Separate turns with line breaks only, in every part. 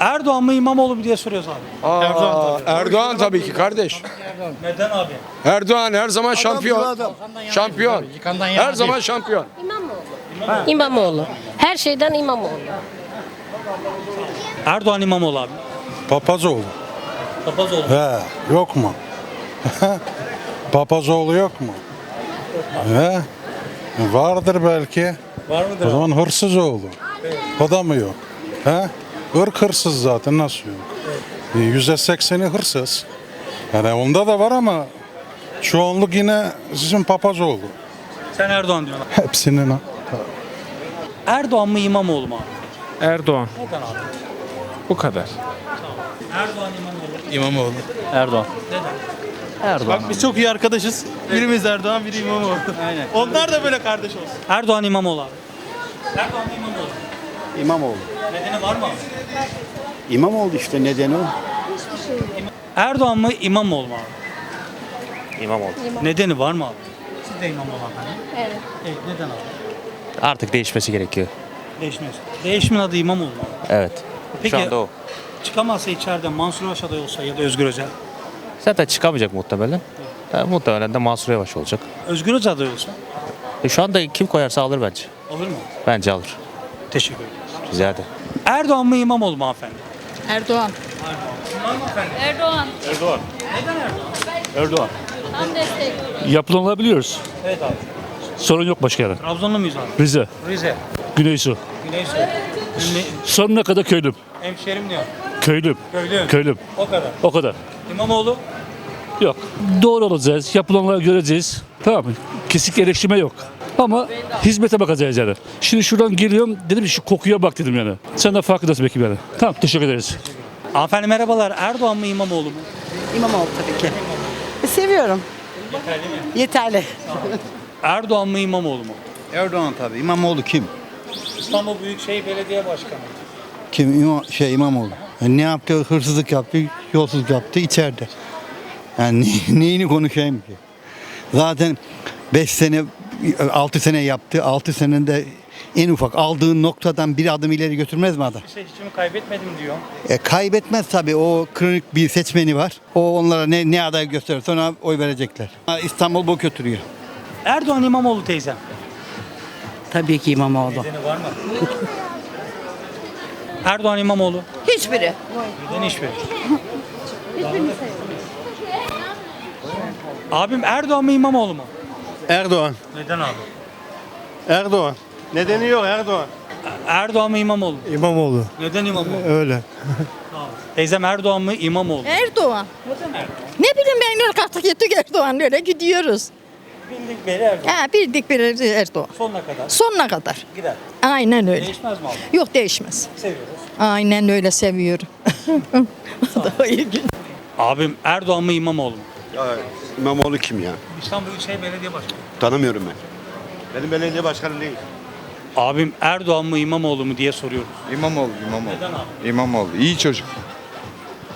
Erdoğan mı İmamoğlu mu diye soruyoruz abi.
Aa, Erdoğan tabii ki kardeş.
Neden abi?
Erdoğan her zaman şampiyon. Şampiyon. Her zaman şampiyon.
İmamoğlu. Her şeyden İmamoğlu.
Erdoğan İmamoğlu abi.
Papazoğlu.
Papazoğlu.
He, yok mu? Papazoğlu yok mu? He? Vardır belki.
Var
O
mıdır abi?
zaman hırsız oğlu. O da mı yok? He? Irk hırsız zaten nasıl yok? E, Yüzde sekseni hırsız. Yani onda da var ama çoğunluk yine sizin papazoğlu.
Sen Erdoğan diyorsun. abi.
Hepsinin.
Erdoğan mı İmamoğlu mu abi?
Erdoğan.
Neden abi?
Bu kadar.
Erdoğan İmamoğlu.
İmamoğlu.
Erdoğan.
Neden?
Erdoğan.
Bak biz çok iyi arkadaşız. Birimiz Erdoğan, biri İmamoğlu.
Aynen.
Onlar da böyle kardeş olsun.
Erdoğan İmamoğlu abi. Erdoğan mı İmamoğlu?
İmamoğlu.
Nedeni var mı abi?
İmamoğlu işte nedeni o.
Erdoğan mı İmamoğlu mu abi?
İmamoğlu.
Nedeni var mı abi? Siz de İmamoğlu efendim.
Evet.
Evet neden abi?
Artık değişmesi gerekiyor.
Değişmez. Değişimin adı İmamoğlu mu abi?
Evet.
Peki
Şu anda o.
çıkamazsa içeride Mansur Yavaş aday olsa ya da Özgür Özel.
Zaten çıkamayacak muhtemelen. Ha, muhtemelen de Mansur Yavaş olacak.
Özgür Özel aday olsa
E, şu anda kim koyarsa alır bence.
olur mu?
Bence alır.
Teşekkür ederim.
Rica ederim.
Erdoğan mı İmamoğlu mu hanımefendi?
Erdoğan.
Erdoğan.
Erdoğan.
Tam destek.
Yapılanabiliyoruz.
Evet abi.
Sorun yok başka yerde.
Trabzonlu muyuz abi?
Rize,
Rize.
Güneysu.
Güneysu. Ne,
Sonuna kadar köylüm.
hemşerim diyor.
Köylüm.
Köylü.
Köylüm.
O kadar.
O kadar.
İmamoğlu.
Yok. Doğru olacağız. Yapılanları göreceğiz. Tamam mı? Kesinlikle eleştirme yok. Ama hizmete bakacağız yani. Şimdi şuradan geliyorum dedim şu kokuya bak dedim yani. Sen de farkındasın belki yani. Tamam teşekkür ederiz.
Hanımefendi merhabalar. Erdoğan mı İmamoğlu mu?
İmamoğlu tabii ki. Seviyorum. Yeterli.
Erdoğan mı İmamoğlu mu?
Erdoğan tabii. İmamoğlu kim?
İstanbul Büyükşehir Belediye Başkanı.
Kim? İma, şey İmamoğlu. Yani ne yaptı? Hırsızlık yaptı, yolsuzluk yaptı içeride. Yani ne- neyini konuşayım ki? Zaten 5 sene, 6 sene yaptı. 6 senede en ufak aldığın noktadan bir adım ileri götürmez mi adam?
Seçimi kaybetmedim diyor.
E, kaybetmez tabii. O kronik bir seçmeni var. O onlara ne, ne aday gösterir sonra oy verecekler. İstanbul bu götürüyor.
Erdoğan İmamoğlu teyzem.
Tabii ki İmamoğlu.
Nedeni var mı? Erdoğan İmamoğlu.
Hiçbiri.
Neden hiçbir? Abim Erdoğan mı İmamoğlu mu?
Erdoğan.
Neden abi?
Erdoğan. Nedeni yok Erdoğan.
Erdoğan mı İmamoğlu mu?
İmamoğlu.
Neden İmamoğlu?
Öyle.
Teyzem Erdoğan mı İmamoğlu mu?
Erdoğan. Ne bileyim ben kalktık gittik Erdoğan öyle gidiyoruz.
Bildik beri Erdoğan.
Ha bildik bir Erdoğan.
Sonuna kadar
Sonuna kadar.
gider.
Aynen öyle.
Değişmez mi abi?
Yok değişmez.
Seviyoruz.
Aynen öyle seviyorum. Daha iyi gün.
Abim Erdoğan mı İmamoğlu mu?
İmamoğlu kim ya?
İstanbul Büyükşehir Belediye Başkanı.
Tanımıyorum ben. Benim belediye başkanım değil.
Abim Erdoğan mı İmamoğlu mu diye soruyoruz.
İmamoğlu, İmamoğlu.
Neden abi?
İmamoğlu. İyi çocuk.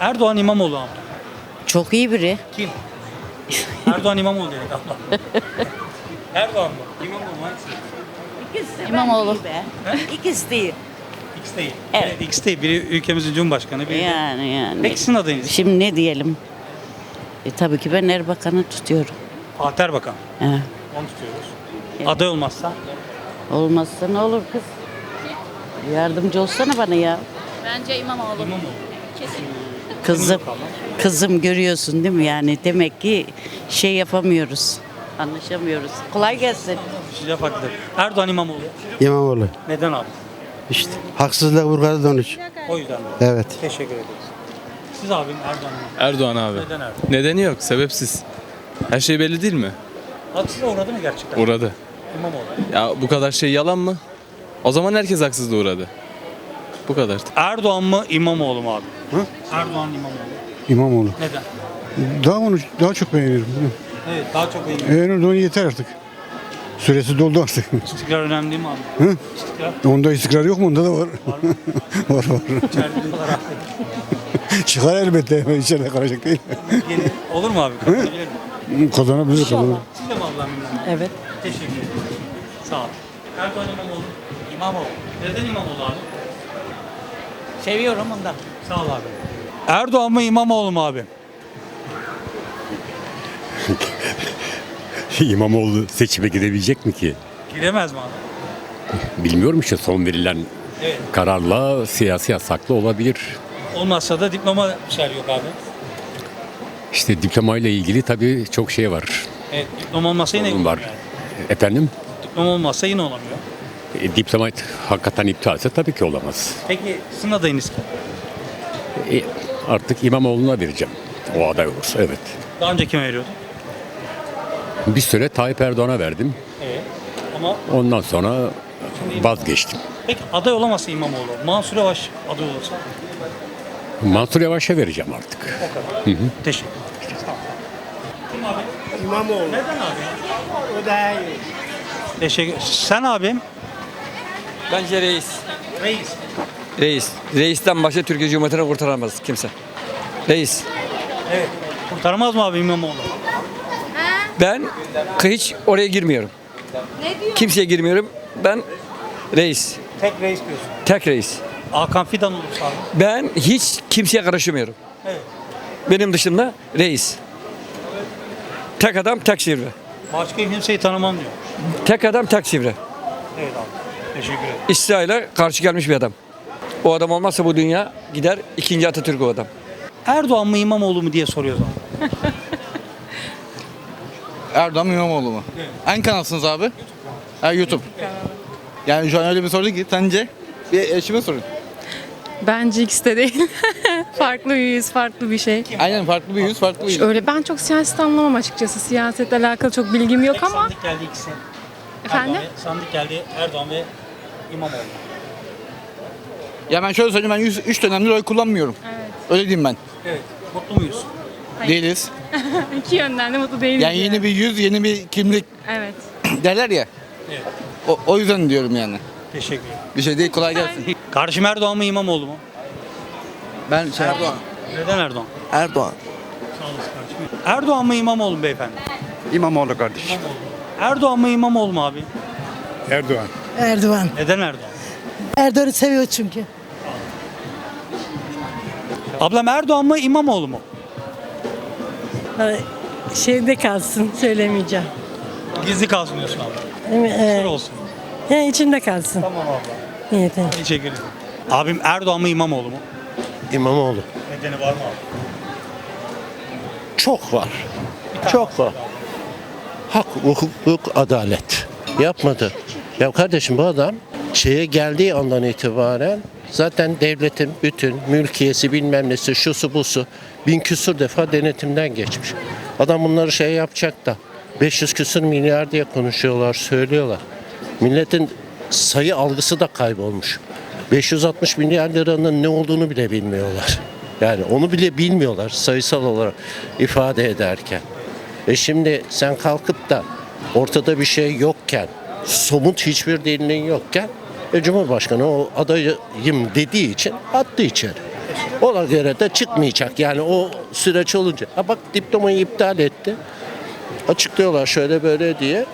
Erdoğan İmamoğlu abi.
Çok iyi biri.
Kim? Erdoğan İmamoğlu dedik abla. Erdoğan mı? İmamoğlu mu? Hangisi?
İmamoğlu.
İkisi değil.
X değil. Evet. X değil. Biri ülkemizin Cumhurbaşkanı, biri de-
Yani yani.
Peki sizin adayınız?
Şimdi ne diyelim? E, tabii ki ben Erbakan'ı tutuyorum.
Fatih Erbakan.
He.
Onu tutuyoruz. Aday olmazsa?
Olmazsa ne olur kız? Yardımcı olsana bana ya.
Bence İmamoğlu.
İmamoğlu.
Kesin.
Kızım, kızım görüyorsun değil mi yani? Demek ki şey yapamıyoruz. Anlaşamıyoruz. Kolay gelsin.
Düşünce farklı. Erdoğan İmamoğlu.
İmamoğlu.
Neden abi?
İşte haksızlık vurgalı dönüş.
O yüzden?
Evet.
Teşekkür ederiz. Siz abim Erdoğan mı?
Erdoğan abi.
Neden Erdoğan?
Nedeni yok, sebepsiz. Her şey belli değil mi?
Haksızlığa uğradı mı gerçekten?
Uğradı.
İmamoğlu.
Ya bu kadar şey yalan mı? O zaman herkes haksızlığa uğradı. Bu kadar.
Erdoğan mı İmamoğlu mu abi? Erdoğan İmamoğlu.
İmamoğlu.
Neden?
Daha onu daha çok beğenirim.
Evet daha çok beğeniyorum.
Beğenirim onu yeter artık. Süresi doldu artık.
İstikrar önemli değil mi abi?
Hı?
İstikrar.
Onda istikrar yok mu? Onda da var. var var.
İçeride diyorlar abi.
Çıkar elbette. İçeride kalacak değil.
Yeni, olur mu abi? Kazanabilir mi?
Kazanabilir kazanır.
Siz de mi Allah'ın memnun?
Evet.
Teşekkür ederim. Sağ ol. Erdoğan İmamoğlu. İmamoğlu. Neden İmamoğlu abi? Seviyorum ondan. Sağ ol abi. Erdoğan mı İmamoğlu mu abi?
İmamoğlu seçime girebilecek mi ki?
Giremez mi abi?
Bilmiyorum işte son verilen
Evet.
kararla siyasi yasaklı olabilir.
Olmazsa da diploma şer yok abi.
İşte diplomayla ilgili tabii çok şey var.
Evet diploma olmasa yine
Sorun var.
yani.
Efendim?
Diploma olmazsa yine olamıyor.
E, diploma hakikaten iptalse tabii ki olamaz.
Peki sizin adayınız kim?
E, artık İmamoğlu'na vereceğim. O aday olursa evet.
Daha önce kime veriyordun?
Bir süre Tayyip Erdoğan'a verdim.
Evet. Ama
Ondan sonra vazgeçtim.
peki aday olamazsa İmamoğlu, Mansur Yavaş aday olursa
Mansur Yavaş'a vereceğim artık.
teşekkür ederim. Kim abi? İmamoğlu. Neden abi? O daha iyi. Teşekkür Sen abim?
Bence reis.
Reis.
Reis. Reisten başka Türkiye Cumhuriyeti'ni kurtaramaz kimse. Reis.
Evet. Kurtarmaz mı abi İmamoğlu?
Ben hiç oraya girmiyorum. Kimseye girmiyorum. Ben reis.
Tek reis diyorsun.
Tek reis.
Hakan Fidan olursa abi.
Ben hiç kimseye karışmıyorum.
Evet.
Benim dışımda reis. Tek adam tek sivri.
Başka kimseyi tanımam diyor.
Tek adam tek sivri.
Evet abi. Teşekkür ederim.
İsrail'e karşı gelmiş bir adam. O adam olmazsa bu dünya gider ikinci Atatürk o adam.
Erdoğan mı İmamoğlu mu diye soruyoruz abi.
Erdoğan mı İmamoğlu mu? Hangi kanalsınız abi? Ha, YouTube. Yani şu an öyle bir soru ki sence? Bir eşime sorun.
Bence ikisi de değil. farklı bir yüz, farklı bir şey.
Aynen farklı bir yüz, farklı bir yüz.
Öyle ben çok siyaset anlamam açıkçası. Siyasetle alakalı çok bilgim yok ama.
Sandık geldi ikisi.
Efendim?
Erdoğan ve, sandık geldi Erdoğan ve İmamoğlu.
Ya ben şöyle söyleyeyim ben 3 dönemdir oy kullanmıyorum. Öyle diyeyim ben.
Evet. Mutlu muyuz?
Değiliz.
İki yönden de mutlu değiliz.
Yani yeni bir yüz, yeni bir kimlik
Evet.
derler ya.
Evet.
O, o yüzden diyorum yani.
Teşekkür ederim.
Bir şey değil kolay gelsin.
Kardeşim Erdoğan mı İmamoğlu mu?
Ben şey Erdoğan.
Neden Erdoğan?
Erdoğan.
Sağ olasın kardeşim. Erdoğan mı İmamoğlu mu beyefendi?
İmamoğlu kardeş.
Erdoğan mı İmamoğlu mu abi?
Erdoğan.
Erdoğan.
Neden Erdoğan?
Erdoğan'ı seviyor çünkü.
Ablam Erdoğan mı İmamoğlu mu?
Şeyde kalsın, söylemeyeceğim.
Gizli kalsın diyorsun abla.
Evet.
Sır olsun.
Yani içinde kalsın.
Tamam abla.
Yeter.
Teşekkür ederim. Abim Erdoğan mı İmamoğlu mu?
İmamoğlu.
Nedeni var mı abi?
Çok var. Çok var. Hak, hukuk, adalet. Yapmadı. Ya kardeşim bu adam şeye geldiği andan itibaren zaten devletin bütün mülkiyesi bilmem nesi şusu busu bin küsur defa denetimden geçmiş. Adam bunları şey yapacak da 500 küsur milyar diye konuşuyorlar, söylüyorlar. Milletin sayı algısı da kaybolmuş. 560 milyar liranın ne olduğunu bile bilmiyorlar. Yani onu bile bilmiyorlar sayısal olarak ifade ederken. E şimdi sen kalkıp da ortada bir şey yokken, somut hiçbir delilin yokken e, Cumhurbaşkanı o adayım dediği için attı içeri. Ona göre de çıkmayacak yani o süreç olunca. Ha bak diplomayı iptal etti. Açıklıyorlar şöyle böyle diye.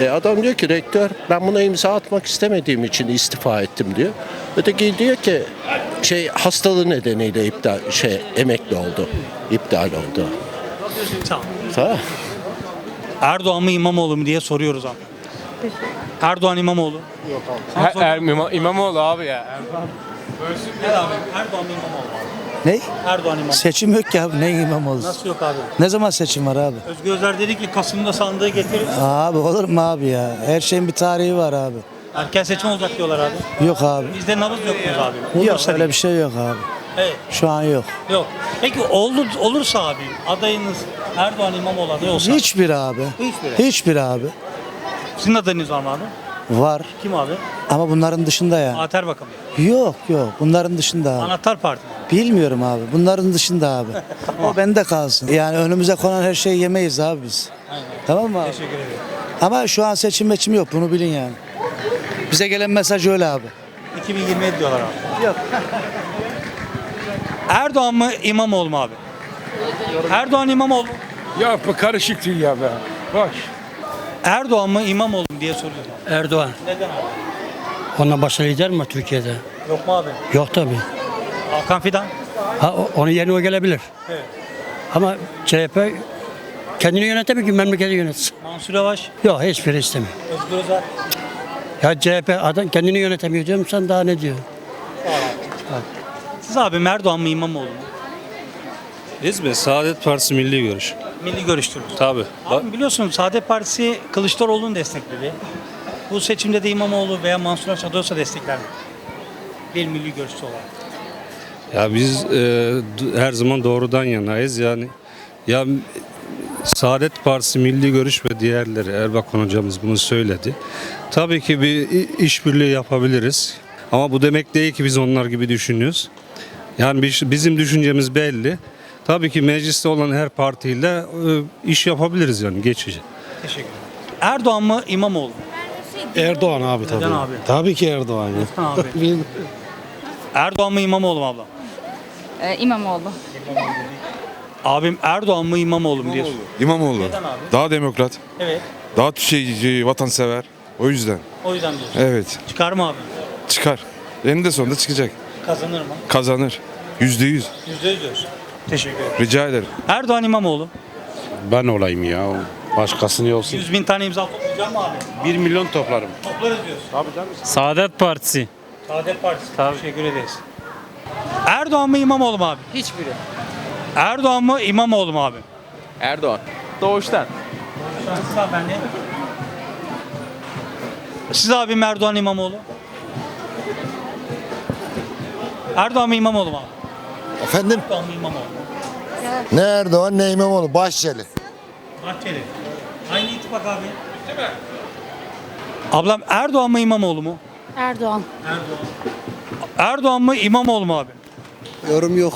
E adam diyor ki rektör ben buna imza atmak istemediğim için istifa ettim diyor. Öteki diyor ki şey hastalığı nedeniyle iptal şey emekli oldu. İptal oldu.
Ol.
Sağ
Erdoğan mı İmamoğlu mu diye soruyoruz abi. Erdoğan İmamoğlu. Yok abi.
İmamoğlu abi ya.
Ne abi? Erdoğan mı İmamoğlu mu?
Ne?
Erdoğan İmamoğlu.
Seçim yok ya ne imam olur?
Nasıl yok abi?
Ne zaman seçim var abi?
Özgür Özel dedi ki Kasım'da sandığı getirin.
Abi olur mu abi ya? Her şeyin bir tarihi var abi.
Erken seçim olacak diyorlar abi.
Yok abi.
Bizde nabız yok muyuz abi?
Yok
Olursa
öyle bir şey yok abi.
Evet.
Şu an yok.
Yok. Peki olur, olursa abi adayınız Erdoğan İmamoğlu adayı olsa.
Hiçbir abi.
Hiçbiri.
Hiçbir abi.
Sizin adayınız var mı abi?
Var.
Kim abi?
Ama bunların dışında ya.
Fatih Erbakan.
Yok yok. Bunların dışında abi.
Anahtar Parti.
Bilmiyorum abi. Bunların dışında abi. O bende kalsın. Yani önümüze konan her şeyi yemeyiz abi biz. Tamam mı abi?
Teşekkür ederim.
Ama şu an seçim meçim yok. Bunu bilin yani. Bize gelen mesaj öyle abi.
2027 diyorlar abi. Yok. Erdoğan mı İmamoğlu mu abi? Erdoğan İmamoğlu.
Ya bu karışık dünya be. Boş.
Erdoğan mı İmamoğlu mu diye soruyorum.
Erdoğan.
Neden abi?
Ondan başka lider mi var Türkiye'de?
Yok mu abi?
Yok tabi.
Hakan Fidan.
Ha, o- onun yerine o gelebilir.
Evet.
Ama CHP kendini yönetemiyor ki memleketi yönetsin.
Mansur Yavaş.
Yok hiçbiri istemiyor.
Özgür Özel.
Ya CHP adam kendini yönetemiyor diyorum sen daha ne diyor?
Siz abi Erdoğan mı İmamoğlu mu?
Biz mi? Saadet Partisi Milli Görüş.
Milli görüştürüz.
Tabii.
Abi biliyorsun Saadet Partisi Kılıçdaroğlu'nu destekledi. Bu seçimde de İmamoğlu veya Mansur Yavaş aday olsa destekler mi? Bir milli görüşçü olarak.
Ya biz e, her zaman doğrudan yanayız. Yani ya Saadet Partisi Milli Görüş ve diğerleri Erbakan hocamız bunu söyledi. Tabii ki bir işbirliği yapabiliriz. Ama bu demek değil ki biz onlar gibi düşünüyoruz. Yani biz- bizim düşüncemiz belli. Tabii ki mecliste olan her partiyle e, iş yapabiliriz yani geçici.
Teşekkür ederim. Erdoğan mı İmamoğlu mu?
Erdoğan abi tabii.
Neden abi?
Tabii ki Erdoğan ya.
Abi. Erdoğan mı İmamoğlu mu abla?
Ee, İmamoğlu.
Abim Erdoğan mı İmamoğlu mu diyorsun.
İmamoğlu.
Neden abi?
Daha demokrat.
Evet.
Daha şey, vatansever. O yüzden.
O yüzden diyorsun.
Evet.
Çıkar mı abi?
Çıkar. Eninde sonunda çıkacak.
Kazanır mı?
Kazanır. Yüzde yüz.
Yüzde yüz diyorsun. Teşekkür ederim.
Rica ederim.
Erdoğan İmamoğlu.
Ben olayım ya. Başkasını olsun.
100 bin tane imza toplayacağım mı abi?
1 milyon toplarım.
Toplarız diyorsun.
Saadet Partisi.
Saadet Partisi. Teşekkür ederiz. Erdoğan mı İmamoğlu mu abi?
Hiçbiri.
Erdoğan mı İmamoğlu mu abi?
Erdoğan. Doğuştan.
Siz abi ben de. Siz abim Erdoğan İmamoğlu. Erdoğan mı İmamoğlu mu abi?
Efendim?
Erdoğan mı İmamoğlu?
Ne Erdoğan ne İmamoğlu. Bahçeli.
Bahçeli. Aynı ittifak abi. Değil mi? Ablam Erdoğan mı İmamoğlu mu?
Erdoğan.
Erdoğan. Erdoğan mı İmamoğlu mu abi?
Yorum yok.